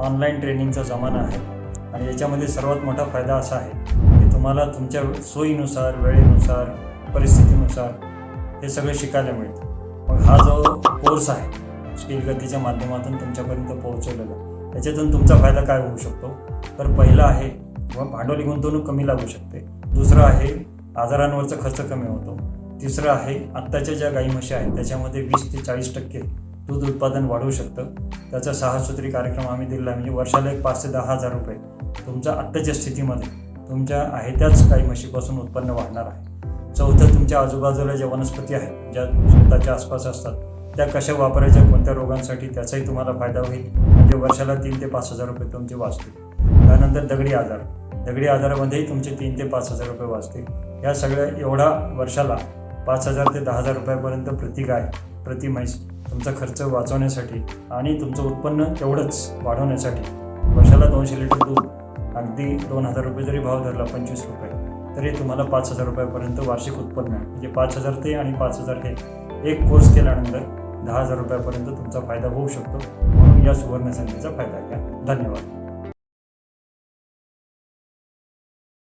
Online ट्रेनिंगचा जमाना आहे. आणि याच्यामध्ये सर्वात मोठा फायदा असा आहे की तुम्हाला तुमच्या सोयीनुसार वेळेनुसार परिस्थितीनुसार हे सगळं शिकायला मिळतं. मग हा जो कोर्स आहे स्किल गतीच्या माध्यमातून तुमच्यापर्यंत पोहोचवलेला याच्यातून तुमचा फायदा काय होऊ शकतो? तर पहिला आहे भांडवली गुंतवणूक कमी लागू शकते. दुसरं आहे आजारांवरचा खर्च कमी होतो. तिसरं आहे आत्ताच्या ज्या गाई म्हशी आहेत त्याच्यामध्ये वीस ते चाळीस टक्के दूध उत्पादन वाढवू शकतं. त्याचा सहा सूत्री कार्यक्रम आम्ही दिलेला म्हणजे वर्षाला एक पाच ते दहा हजार रुपये. तुमच्या आत्ताच्या स्थितीमध्ये तुमच्या आहे त्याच गाई म्हशीपासून उत्पन्न वाढणार आहे. चौथं तुमच्या आजूबाजूला ज्या वनस्पती आहेत ज्या शेताच्या आसपास असतात त्या कशा वापरायच्या कोणत्या रोगांसाठी त्याचाही तुम्हाला फायदा होईल. म्हणजे वर्षाला तीन ते पाच हजार रुपये तुमचे वाचतील. त्यानंतर दगडी आजार. दगडी आजारामध्येही तुमचे तीन ते पाच हजार रुपये वाचतील. या सगळ्या एवढा वर्षाला पाच हजार ते दहा हजार रुपयापर्यंत प्रति गाय प्रति म्हैस तुमचा खर्च वाचवण्यासाठी आणि तुमचं उत्पन्न तेवढंच वाढवण्यासाठी. वर्षाला दोनशे लिटर दूध अगदी दोन हजार रुपये जरी भाव धरला पंचवीस रुपये तरी तुम्हाला पाच हजार रुपयापर्यंत वार्षिक उत्पन्न आहे म्हणजे पाच हजार ते आणि पाच हजार हे एक कोर्स केल्यानंतर दहा हजार रुपयापर्यंत तुमचा फायदा होऊ शकतो. म्हणून या सुवर्ण संधीचा फायदा घ्या. धन्यवाद.